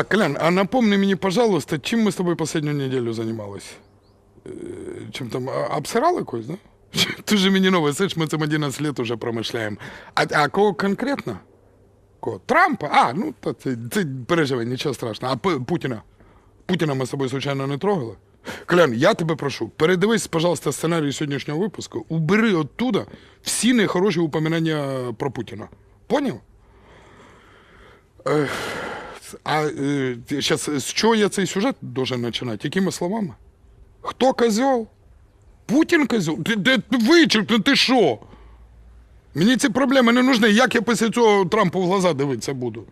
Так, Колян, а напомни мені, пожалуйста, чим ми з тобою останню неділю займалися? Е, Чим там, а- обсирали когось, да? Ти же мені нове, слышь, ми цим 11 лет уже промишляємо. А, а кого конкретно? Кого? Трампа? А, ну, то це, це переживай, нічого страшного. А Путіна? Путіна ми з тобою, звичайно, не трогали. Колян, я тебе прошу, передивись, пожалуйста, сценарій сьогоднішнього випуску, убери оттуда всі нехороші упоминання про Путіна. Поняв? А е, сейчас, з чого я цей сюжет должен починати? Якими словами? Хто козел? Путін козел? Ти, ти, вичерпни, ти що? Мені ці проблеми не нужні. Як я після цього Трампу в глаза дивитися буду?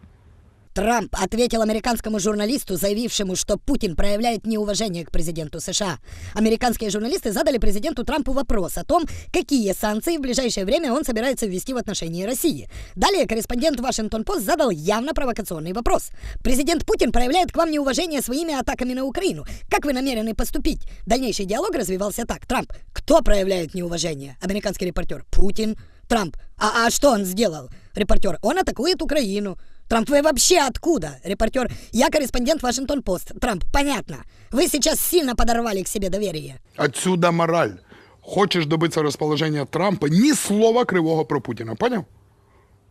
Трамп ответил американскому журналисту, заявившему, что Путин проявляет неуважение к президенту США. Американские журналисты задали президенту Трампу вопрос о том, какие санкции в ближайшее время он собирается ввести в отношении России. Далее корреспондент Вашингтон-Пост задал явно провокационный вопрос. Президент Путин проявляет к вам неуважение своими атаками на Украину. Как вы намерены поступить? Дальнейший диалог развивался так. Трамп. Кто проявляет неуважение? Американский репортер. Путин. Трамп. А, а что он сделал? Репортер. Он атакует Украину. Трамп, вы вообще откуда? Репортер. Я корреспондент Вашингтон-Пост. Трамп. Понятно. Вы сейчас сильно подорвали к себе доверие. Отсюда мораль. Хочеш добитися розположення Трампа, ні слова кривого про Путіна, поняв?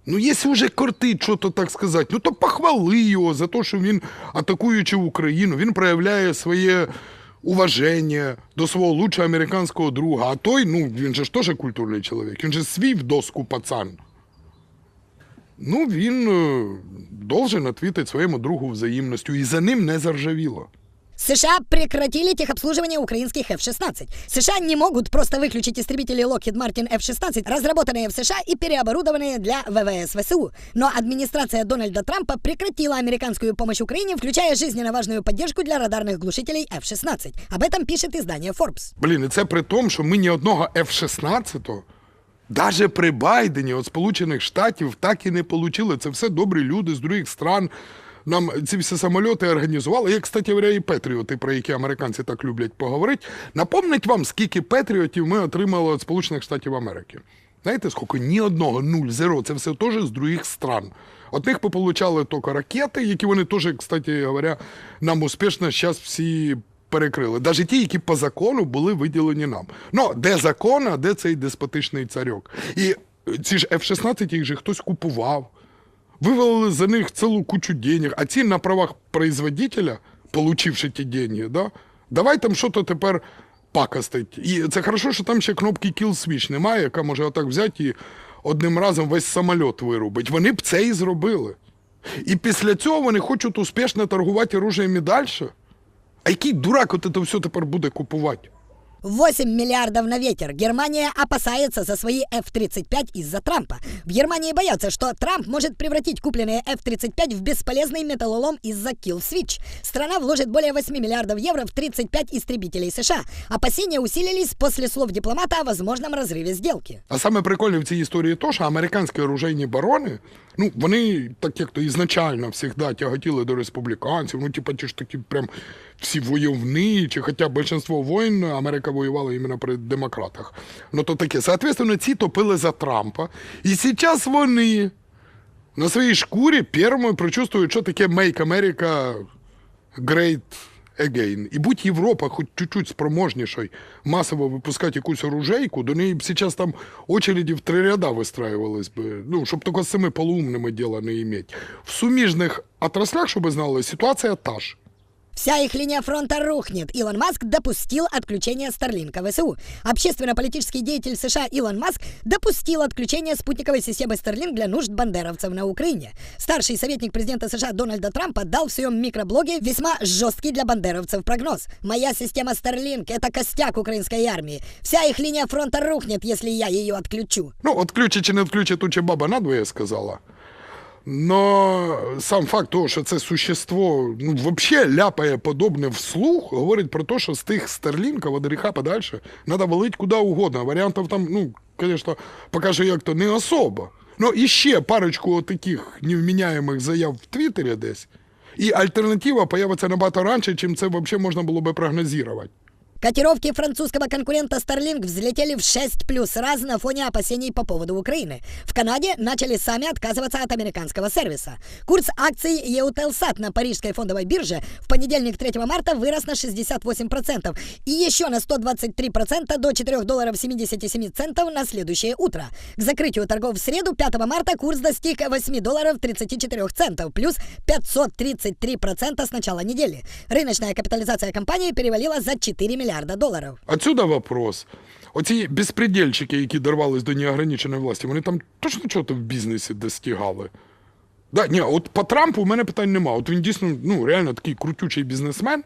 Ну, якщо вже кортить, що то так сказати, ну то похвали його за те, що він, атакуючи Україну, він проявляє своє уваження до свого лучшого американського друга. А той, ну, він же ж теж культурний чоловік, він же свій в доску пацан. Ну, він е, должен відповідати своєму другу взаємністю, і за ним не заржавіло. США прекратили техобслуживание украинских F-16. США не могут просто выключить истребители Lockheed Martin F-16, разработанные в США и переоборудованные для ВВС ВСУ. Но администрация Дональда Трампа прекратила американскую помощь Украине, включая жизненно важную поддержку для радарных глушителей F-16. Об этом пишет издание Forbes. Блін, і це при тому, що ми ні одного F-16, навіть при Байдені від Сполучених Штатів так і не отримали. Це все добрі люди з других стран. Нам ці всі самольоти організували. Кстати говоря, і Петріоти, про які американці так люблять поговорити. Напомнить вам, скільки Петріотів ми отримали від Сполучених Штатів Америки. Знаєте, скільки? Ні одного, нуль, зеро. Це все теж з других стран. От них пополучали тільки ракети, які вони теж, кстати говоря, нам успішно зараз всі перекрили. Навіть ті, які по закону були виділені нам. Ну, де закон, а де цей деспотичний царьок. І ці ж F-16 їх же хтось купував. Вивели за них цілу кучу денег, а ці на правах производителя, получивши ті деньги, да, давай там що-то тепер пакостить. І це хорошо, що там ще кнопки Kill Switch немає, яка може отак взяти і одним разом весь самоліт вирубить. Вони б це і зробили. І після цього вони хочуть успішно торгувати оружієм далі. А який дурак от це все тепер буде купувати? 8 миллиардов на ветер. Германия опасается за свои F-35 из-за Трампа. В Германии боятся, что Трамп может превратить купленные F-35 в бесполезный металлолом из-за Kill Switch. Страна вложит более 8 миллиардов евро в 35 истребителей США. Опасения усилились после слов дипломата о возможном разрыве сделки. А саме прикольне в цій історії то, що американські оружейні барони, ну, вони так як то ізначально завжди тяготіли до республіканців, ну, типа, ті ж такі прям всі войовничі, хоча більшість воїн Америка воювала іменно при демократах. Ну, то таке. Соответственно, ці топили за Трампа. І зараз вони на своїй шкурі першими прочувствують, що таке Make America Great Again. І будь Європа хоч чуть-чуть спроможнішою масово випускати якусь оружейку, до неї б зараз там очереді в три ряда вистраювались би, ну, щоб тільки з цими полуумними діла не іметь. В суміжних отраслях, щоб ви знали, ситуація та ж. Вся их линия фронта рухнет. Илон Маск допустил отключение Старлинка ВСУ. Общественно-политический деятель США Илон Маск допустил отключение спутниковой системы Старлинк для нужд бандеровцев на Украине. Старший советник президента США Дональда Трампа дал в своем микроблоге весьма жесткий для бандеровцев прогноз. «Моя система Старлинк — это костяк украинской армии. Вся их линия фронта рухнет, если я ее отключу». Ну, отключить чи не відключить, тут ще баба надвоє сказала. Но сам факт того, що це существо ну, взагалі ляпає подобне вслух, говорить про те, що з тих старлінків від гріха подальше треба валить куди угодно. Варіантів там, ну, звісно, покаже як то не особо. Ну і ще парочку таких невміняємих заяв в Твіттері десь. І альтернатива появиться набагато раніше, чим це взагалі можна було би прогнозувати. Котировки французского конкурента Starlink взлетели в 6 плюс раз на фоне опасений по поводу Украины. В Канаде начали сами отказываться от американского сервиса. Курс акций Eutelsat на парижской фондовой бирже в понедельник 3 марта вырос на 68% и еще на 123% до 4 долларов 77 центов на следующее утро. К закрытию торгов в среду 5 марта курс достиг 8 долларов 34 центов, плюс 533% с начала недели. Рыночная капитализация компании перевалила за 4 миллиарда долларов. Отсюда вопрос. Оці безпредельщики, які дорвались до неограниченої власті, вони там точно чого-то в бізнесі достигали. Да, ні, от по Трампу у мене питань нема. От він дійсно ну, реально такий крутючий бізнесмен,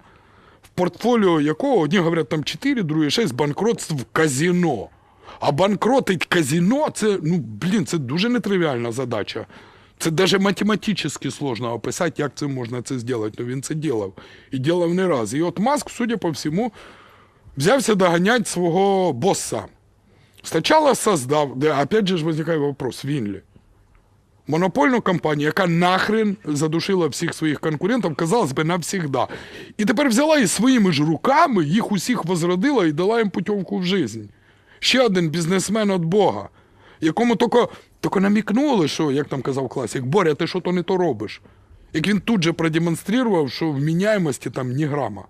в портфоліо якого одні говорять там 4, другі 6 банкротств в казино. А банкротить казино це, ну, блін, це дуже нетривіальна задача. Це навіть математично сложно описати, як це можна це зробити. Ну він це ділав. І ділав не раз. І от Маск, судя по всьому, взявся доганять свого босса. Спочатку создав, де опять же возникає вопрос, він ли? Монопольну компанію, яка нахрен задушила всіх своїх конкурентів, казалось би, навсігда. І тепер взяла і своїми ж руками їх усіх возродила і дала їм путівку в жизнь. Ще один бізнесмен від Бога, якому тільки, намікнули, що, як там казав класик, Боря, ти що то не то робиш. Як він тут же продемонстрував, що вміняємості там ні грама.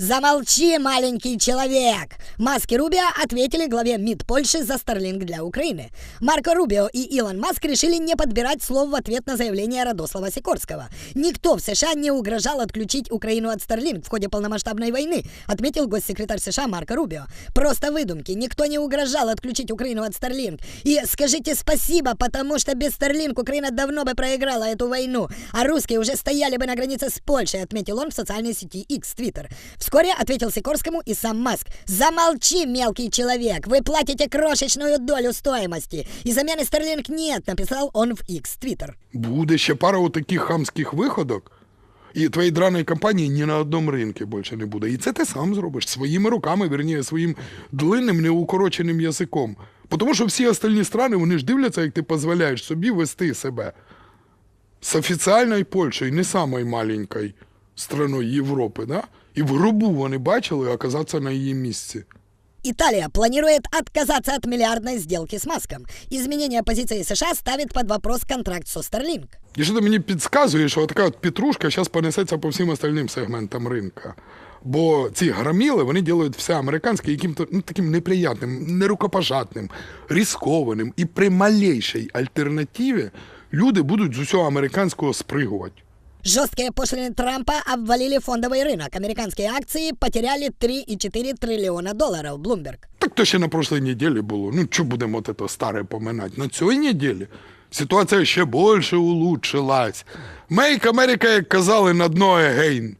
Замолчи, маленький человек! Маск и Рубио ответили главе МИД Польши за Starlink для Украины. Марко Рубио и Илон Маск решили не подбирать слов в ответ на заявление Радослава Сикорского. Никто в США не угрожал отключить Украину от Starlink в ходе полномасштабной войны, отметил госсекретарь США Марко Рубио. Просто выдумки. Никто не угрожал отключить Украину от Starlink. И скажите спасибо, потому что без Starlink Украина давно бы проиграла эту войну, а русские уже стояли бы на границе с Польшей, отметил он в социальной сети X Twitter. Вскоре ответил Сикорскому и сам Маск. Замолчи, мелкий человек, вы платите крошечную долю стоимости. И замены Starlink нет, написал он в X Twitter. Буде ще пара отаких хамських виходок, і твоєї драної компанії ні на одному ринку більше не буде. І це ти сам зробиш своїми руками, вірніше, своїм длинним, неукороченим язиком. Тому що всі остальні страни вони ж дивляться, як ти дозволяєш собі вести себе з офіціальною Польщею, не самою маленькою страною Європи, да? І в гробу вони бачили оказатися на її місці. Италия планирует отказаться от миллиардной сделки с Маском. Изменение позиции США ставит под вопрос контракт со Starlink. І що ти мені підказує, що така от петрушка зараз понесеться по всім остальним сегментам ринка. Бо ці громіли, вони ділають все американське яким-то ну, таким неприятним, нерукопожатним, рискованим. І при малейшій альтернативі люди будуть з усього американського спригувати. Жесткие пошлины Трампа обвалили фондовый рынок. Американские акции потеряли 3,4 триллиона долларов. Bloomberg. Так то ще на прошлій неділі було. Ну, що будемо от це старе поминати? На цій неділі ситуація ще більше улучшилась. Make America, як казали, на дно егейн.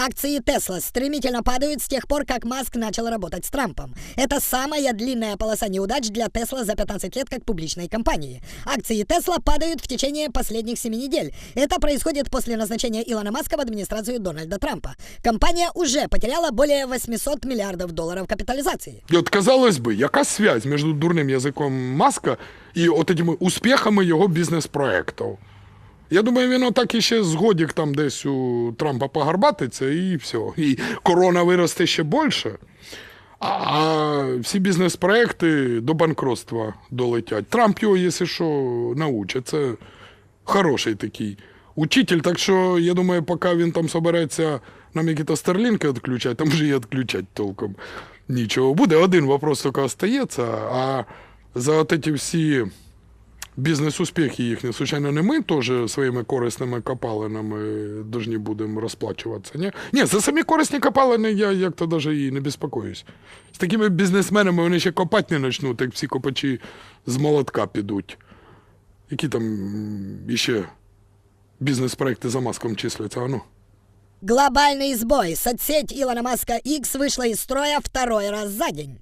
Акции Тесла стремительно падают с тех пор, как Маск начал работать с Трампом. Это самая длинная полоса неудач для Тесла за 15 лет как публичной компании. Акции Тесла падают в течение последних 7 недель. Это происходит после назначения Илона Маска в администрацию Дональда Трампа. Компания уже потеряла более 800 миллиардов долларов капитализации. І от казалось би, яка связь між дурним язиком Маска і от этими успіхами його бізнес-проєктів? Я думаю, він отак іще згодік там десь у Трампа погарбатиться і все. І корона виросте ще більше. А всі бізнес-проекти до банкротства долетять. Трамп його, якщо що, научить. Це хороший такий учитель. Так що, я думаю, поки він там собереться нам якісь старлінки відключати, там вже і відключати толком нічого. Буде один вопрос тільки остається, а за ці всі бізнес-успіхи їхні, звичайно, не ми теж своїми корисними копалинами повинні будемо розплачуватися. Ні? Ні, за самі корисні копалини я як-то навіть і не безпокоюсь. З такими бізнесменами вони ще копати не почнуть, як всі копачі з молотка підуть. Які там іще бізнес-проекти за маском числяться, а ну. Глобальный сбой. Соцсеть Илона Маска X вышла из строя второй раз за день.